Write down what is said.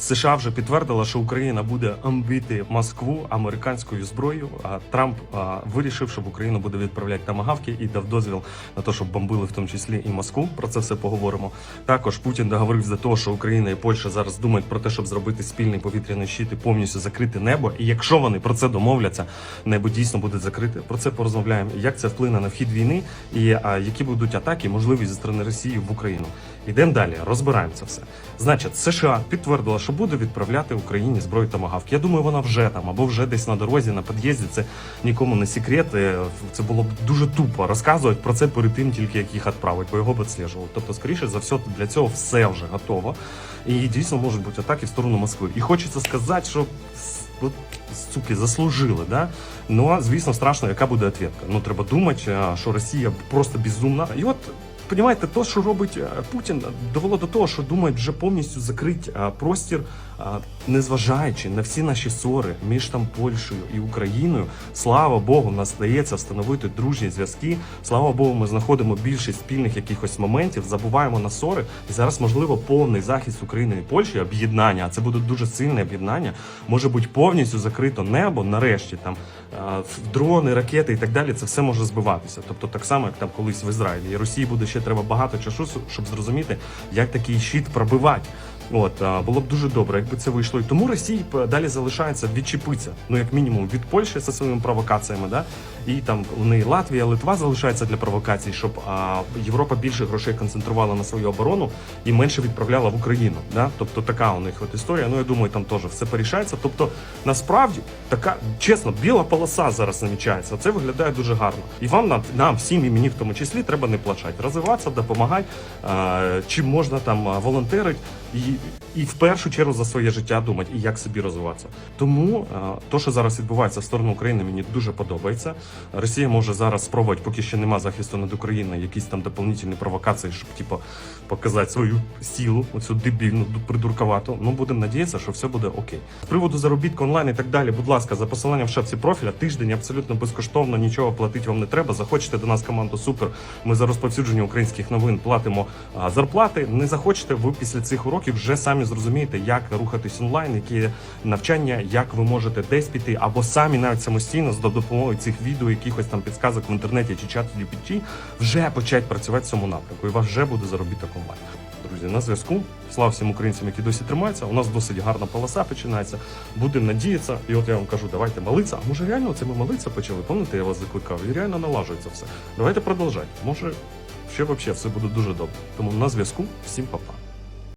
США вже підтвердила, що Україна буде амбити Москву американською зброєю. А Трамп а, вирішив, щоб Україна буде відправляти тамагавки і дав дозвіл на те, щоб бомбили в тому числі і Москву. Про це все поговоримо. Також Путін договорив за те, що Україна і Польща зараз думають про те, щоб зробити спільний повітряний щит і повністю закрити небо. І якщо вони про це домовляться, небо дійсно буде закрите. Про це порозмовляємо. Як це вплине на вхід війни, і а, які будуть атаки, можливі зі сторони Росії в Україну. Йдемо далі, розбираємо це все. Значить, США підтвердила, що буде відправляти Україні зброю тамагавк. Я думаю, вона вже там або вже десь на дорозі, на під'їзді. Це нікому не секрет. Е, Це було б дуже тупо розказувати про це перед тим, тільки як їх відправить, бо його б відслежували. Тобто, скоріше за все, для цього все вже готово. І дійсно можуть бути атаки в сторону Москви. І хочеться сказати, що от, суки заслужили, да? Ну звісно, страшно, яка буде відповідка. Ну треба думати, що Росія просто безумна. І от. Понімаєте, то, що робить е, Путін, довело до того, що думають вже повністю закрити е, простір, е, незважаючи на всі наші ссори між там Польщею і Україною. Слава Богу, нас вдається встановити дружні зв'язки. Слава Богу, ми знаходимо більшість спільних якихось моментів, забуваємо на ссори. І зараз можливо повний захист України і Польщі, об'єднання. А це буде дуже сильне об'єднання. Може бути повністю закрито небо. Нарешті там дрони, ракети і так далі. Це все може збиватися. Тобто, так само, як там колись в Ізраїлі. І Росії буде ще треба багато часу, щоб зрозуміти, як такий щит пробивати. От було б дуже добре, якби це вийшло. І тому Росії далі залишається відчепитися, ну як мінімум від Польщі зі своїми провокаціями, да і там у неї Латвія, Литва залишається для провокацій, щоб а, Європа більше грошей концентрувала на свою оборону і менше відправляла в Україну. Да? Тобто така у них от історія. Ну я думаю, там теж все порішається. Тобто, насправді така чесно, біла полоса зараз намічається. Це виглядає дуже гарно. І вам нам, нам всім і мені в тому числі треба не плачати, розвиватися, допомагати, а, чим можна там а, волонтерити і, і в першу чергу за своє життя думати і як собі розвиватися. Тому а, то, що зараз відбувається в сторону України, мені дуже подобається. Росія може зараз спробувати, поки ще нема захисту над Україною, якісь там доповнительні провокації, щоб типу, показати свою силу, оцю дебільну придурковату. Ну будемо надіятися, що все буде окей. З приводу заробітку онлайн і так далі, будь ласка, за посиланням в шапці профіля тиждень абсолютно безкоштовно, нічого платити вам не треба. Захочете до нас команду супер. Ми за розповсюдження українських новин платимо зарплати. Не захочете, ви після цих уроків вже самі зрозумієте, як рухатись онлайн, які навчання, як ви можете десь піти, або самі навіть самостійно за допомогою цих відео, якихось там підсказок в інтернеті чи чату GPT, вже почати працювати в цьому напрямку. І вас вже буде заробіток онлайн. Друзі, на зв'язку. Слава всім українцям, які досі тримаються. У нас досить гарна полоса починається. Будемо надіятися. І от я вам кажу, давайте молитися. А може реально це ми молитися почали? Пам'ятаєте, я вас закликав? І реально налажується все. Давайте продовжати. Може, ще взагалі все буде дуже добре. Тому на зв'язку. Всім па-па.